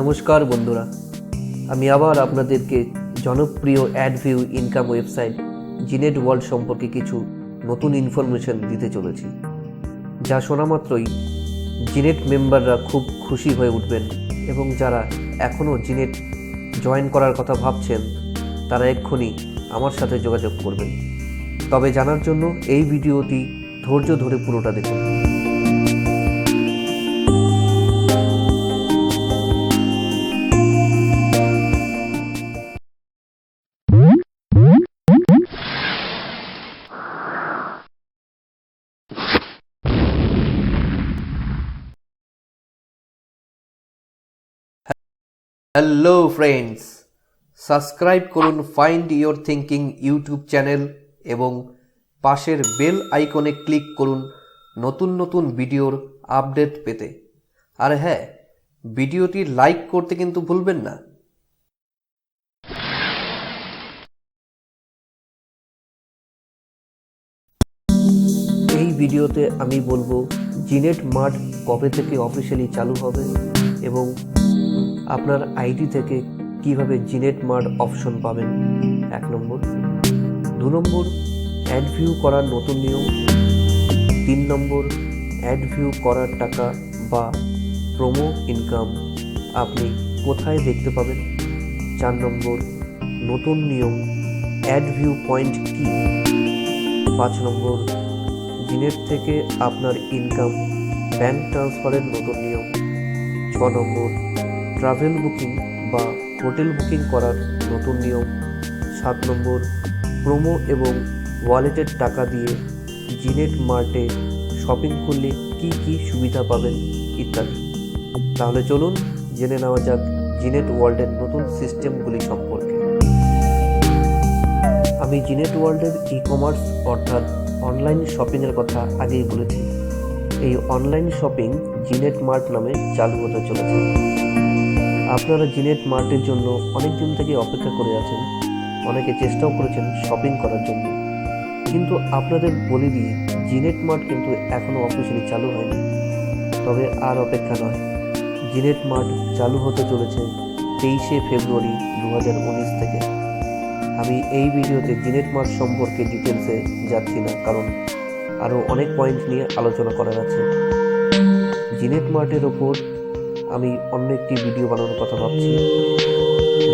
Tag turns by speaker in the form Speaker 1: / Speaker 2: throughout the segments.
Speaker 1: নমস্কার বন্ধুরা। আমি আবার আপনাদেরকে জনপ্রিয় অ্যাডভিউ ইনকাম ওয়েবসাইট জিনেট ওয়ার্ল্ড সম্পর্কে কিছু নতুন ইনফরমেশন দিতে চলেছি। যা শোনা মাত্রই জিনেট মেম্বাররা খুব খুশি হয়ে উঠবেন এবং যারা এখনও জিনেট জয়েন করার কথা ভাবছেন, তারা এক্ষুনি আমার সাথে যোগাযোগ করবেন। তবে জানার জন্য এই ভিডিওটি ধৈর্য ধরে পুরোটা দেখুন। হ্যালো ফ্রেন্ডস সাবস্ক্রাইব করুন find your thinking YouTube channel এবং পাশের বেল আইকনে ক্লিক করুন নতুন নতুন ভিডিওর আপডেট পেতে। আর হ্যাঁ ভিডিওটি লাইক করতে কিন্তু ভুলবেন না। এই ভিডিওতে আমি বলব জিনেট মার্ট কবে থেকে অফিসিয়ালি চালু হবে এবং আপনার আইডি থেকে কীভাবে জিনেট মার্ড অপশন পাবেন? এক নম্বর। দু নম্বর, অ্যাড ভিউ করার নতুন নিয়ম। তিন নম্বর, অ্যাড ভিউ করার টাকা বা প্রোমো ইনকাম আপনি কোথায় দেখতে পাবেন? চার নম্বর, নতুন নিয়ম, অ্যাড ভিউ পয়েন্ট কি? পাঁচ নম্বর, জিনেট থেকে আপনার ইনকাম ব্যাংক ট্রান্সফারের নতুন নিয়ম। ছ নম্বর ট্রাভেল বুকিং বা হোটেল বুকিং করার নতুন নিয়ম, সাত নম্বর প্রোমো এবং ওয়ালেটের টাকা দিয়ে জিনেট মার্টে শপিং করলে কি কি সুবিধা পাবেন ইত্যাদি। তাহলে চলুন জেনে নেওয়া যাক জিনেট ওয়ার্ল্ডের নতুন সিস্টেমগুলি সম্পর্কে। আমি জিনেট ওয়ার্ল্ডের ই কমার্স অর্থাৎ অনলাইন শপিংয়ের কথা আগেই বলেছি। এই অনলাইন শপিং জিনেট মার্ট নামে চালু হতে চলেছে। আপনারা জিনেট মার্টের জন্য অনেক দিন থেকে অপেক্ষা করে আছেন, অনেকে চেষ্টাও করেছেন শপিং করার জন্য। কিন্তু আপনাদের বলে দিই জিনেট মার্ট কিন্তু এখনও অফিসিয়ালি চালু হয়নি। তবে আর অপেক্ষা নয়। জিনেট মার্ট চালু হতে চলেছে তেইশে ফেব্রুয়ারি দু হাজার উনিশ থেকে। আমি এই ভিডিওতে জিনেট মার্ট সম্পর্কে ডিটেলসে যাচ্ছি না, কারণ আরও অনেক পয়েন্ট নিয়ে আলোচনা করার আছে। জিনেট মার্টের ওপর আমি অন্য একটি ভিডিও বানানোর কথা ভাবছি।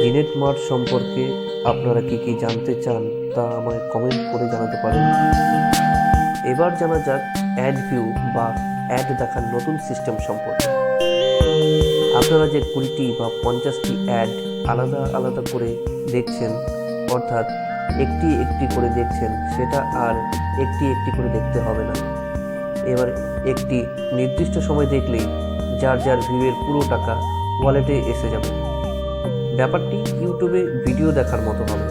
Speaker 1: জিনেট মার্ট সম্পর্কে আপনারা কি কি জানতে চান তা আমায় কমেন্ট করে জানাতে পারেন। এবার জানা যাক অ্যাড ভিউ বা অ্যাড দেখার নতুন সিস্টেম সম্পর্কে। আপনারা যে কুড়িটি বা পঞ্চাশটি অ্যাড আলাদা আলাদা করে দেখছেন, অর্থাৎ একটি একটি করে দেখছেন, সেটা আর একটি একটি করে দেখতে হবে না। এবার একটি নির্দিষ্ট সময় দেখলেই যার যার ভিউয়ের পুরো টাকা ওয়ালেটে এসে যাবে। ব্যাপারটি ইউটিউবে ভিডিও দেখার মতো হবে।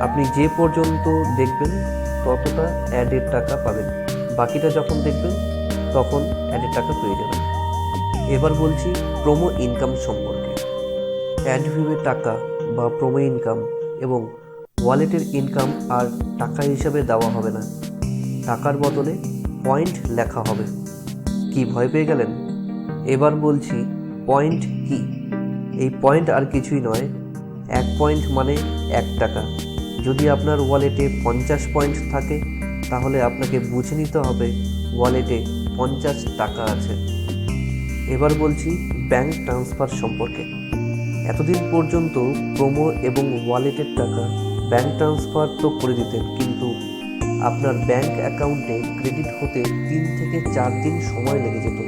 Speaker 1: আপনি যে পর্যন্ত দেখবেন, ততটা অ্যাডের টাকা পাবেন। বাকিটা যখন দেখবেন, তখন অ্যাডের টাকা পেয়ে যাবেন। এবার বলছি প্রোমো ইনকাম সম্পর্কে। অ্যাড ভিউয়ের টাকা বা প্রোমো ইনকাম এবং ওয়ালেটের ইনকাম আর টাকা হিসাবে দেওয়া হবে না। টাকার বদলে পয়েন্ট লেখা হবে। কি ভয় পেয়ে গেলেন? এবার বলছি পয়েন্ট কি? এই পয়েন্ট আর কিছুই নয়, এক পয়েন্ট মানে এক টাকা। যদি আপনার ওয়ালেটে পঞ্চাশ পয়েন্ট থাকে, তাহলে আপনাকে বুঝে নিতে হবে ওয়ালেটে পঞ্চাশ টাকা আছে। এবার বলছি ব্যাংক ট্রান্সফার সম্পর্কে। এতদিন পর্যন্ত প্রোমো এবং ওয়ালেটের টাকা ব্যাংক ট্রান্সফার তো করে দিতেন, কিন্তু আপনার ব্যাংক অ্যাকাউন্টে ক্রেডিট হতে তিন থেকে চার দিন সময় লেগে যেত।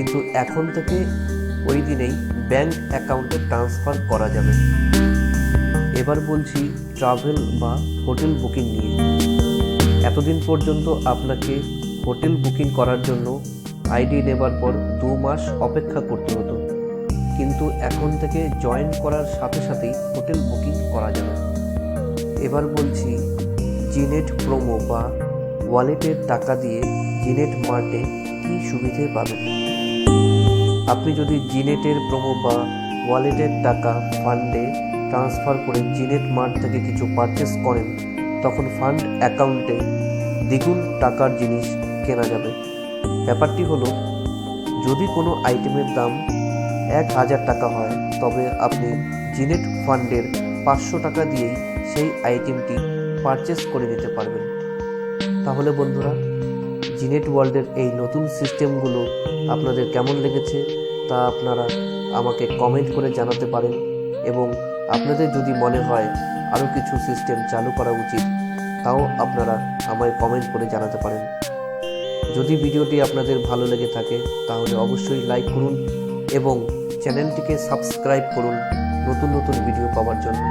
Speaker 1: কিন্তু এখন থেকে ওই দিনেই ব্যাংক অ্যাকাউন্টে ট্রান্সফার করা যাবে। এবার বলছি ট্রাভেল বা হোটেল বুকিং নিয়ে। এতদিন পর্যন্ত আপনাকে হোটেল বুকিং করার জন্য আইডি নেবার পর দু মাস অপেক্ষা করতে হতো। কিন্তু এখন থেকে জয়েন করার সাথে সাথেই হোটেল বুকিং করা যাবে। এবার বলছি জিনেট প্রোমো বা ওয়ালেটের টাকা দিয়ে জিনেট মার্টে কী সুবিধে পাবেন? আপনি যদি জিনেটের প্রোমো বা ওয়ালেটের টাকা ফান্ডে ট্রান্সফার করে জিনেট মার্ট থেকে কিছু পারচেস করেন, তখন ফান্ড অ্যাকাউন্টে দ্বিগুণ টাকার জিনিস কেনা যাবে। ব্যাপারটি হলো, যদি কোনো আইটেমের দাম এক হাজার টাকা হয়, তবে আপনি জিনেট ফান্ডের পাঁচশো টাকা দিয়েই সেই আইটেমটি পারচেস করে নিতে পারবেন। তাহলে বন্ধুরা, জিনেট ওয়ার্ল্ডের এই নতুন সিস্টেমগুলো আপনাদের কেমন লেগেছে? তা আপনারা আমাকে কমেন্ট করে জানাতে পারেন এবং আপনাদের যদি মনে হয় আরও কিছু সিস্টেম চালু করা উচিত, তাও আপনারা আমায় কমেন্ট করে জানাতে পারেন। যদি ভিডিওটি আপনাদের ভালো লেগে থাকে, তাহলে অবশ্যই লাইক করুন এবং চ্যানেলটিকে সাবস্ক্রাইব করুন নতুন নতুন ভিডিও পাওয়ার জন্য।